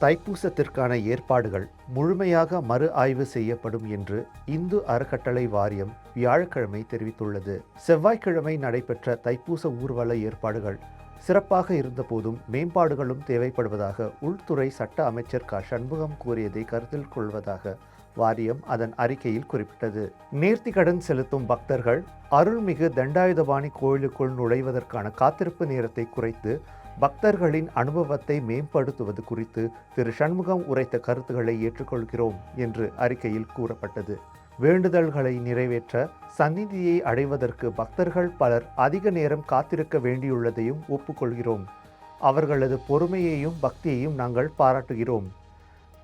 தைப்பூசத்திற்கான ஏற்பாடுகள் முழுமையாக மறு ஆய்வு செய்யப்படும் என்று இந்து அறக்கட்டளை வாரியம் வியாழக்கிழமை தெரிவித்துள்ளது. செவ்வாய்க்கிழமை நடைபெற்ற தைப்பூச ஊர்வல ஏற்பாடுகள் சிறப்பாக இருந்தபோதும் மேம்பாடுகளும் தேவைப்படுவதாக உள்துறை சட்ட அமைச்சர் க. சண்முகம் கூறியதை கருத்தில் கொள்வதாக வாரியம் அதன் அறிக்கையில் குறிப்பிட்டது. நேர்த்திக்கடன் செலுத்தும் பக்தர்கள் அருள்மிகு தண்டாயுதபாணி கோயிலுக்குள் நுழைவதற்கான காத்திருப்பு நேரத்தை குறைத்து பக்தர்களின் அனுபவத்தை மேம்படுத்துவது குறித்து திரு. சண்முகம் உரைத்த கருத்துக்களை ஏற்றுக்கொள்கிறோம் என்று அறிக்கையில் கூறப்பட்டது. வேண்டுதல்களை நிறைவேற்ற சந்நிதியை அடைவதற்கு பக்தர்கள் பலர் அதிக நேரம் காத்திருக்க வேண்டியுள்ளதையும் ஒப்புக்கொள்கிறோம். அவர்களது பொறுமையையும் பக்தியையும் நாங்கள் பாராட்டுகிறோம்.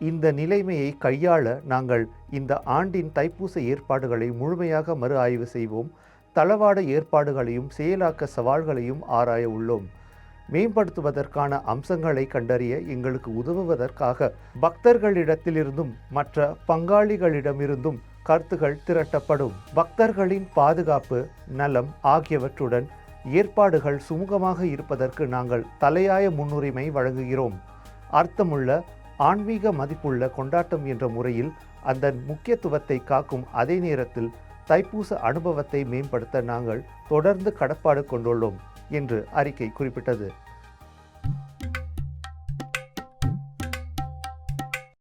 இந்த நிலைமையை கையாள நாங்கள் இந்த ஆண்டின் தைப்பூச ஏற்பாடுகளை முழுமையாக மறு ஆய்வு செய்வோம். தளவாட ஏற்பாடுகளையும் செயலாக்க சவால்களையும் ஆராய உள்ளோம். மேம்படுத்துவதற்கான அம்சங்களை கண்டறிய எங்களுக்கு உதவுவதற்காக பக்தர்களிடத்திலிருந்தும் மற்ற பங்காளிகளிடமிருந்தும் கருத்துகள் திரட்டப்படும். பக்தர்களின் பாதுகாப்பு நலம் ஆகியவற்றுடன் ஏற்பாடுகள் சுமூகமாக இருப்பதற்கு நாங்கள் தலையாய முன்னுரிமை வழங்குகிறோம். அர்த்தமுள்ள ஆன்மீக மதிப்புள்ள கொண்டாட்டம் என்ற முறையில் அதன் முக்கியத்துவத்தை காக்கும் அதே நேரத்தில் தைப்பூச அனுபவத்தை மேம்படுத்த நாங்கள் தொடர்ந்து கடப்பாடு கொண்டுள்ளோம் என்று அறிக்கை குறிப்பிட்டது.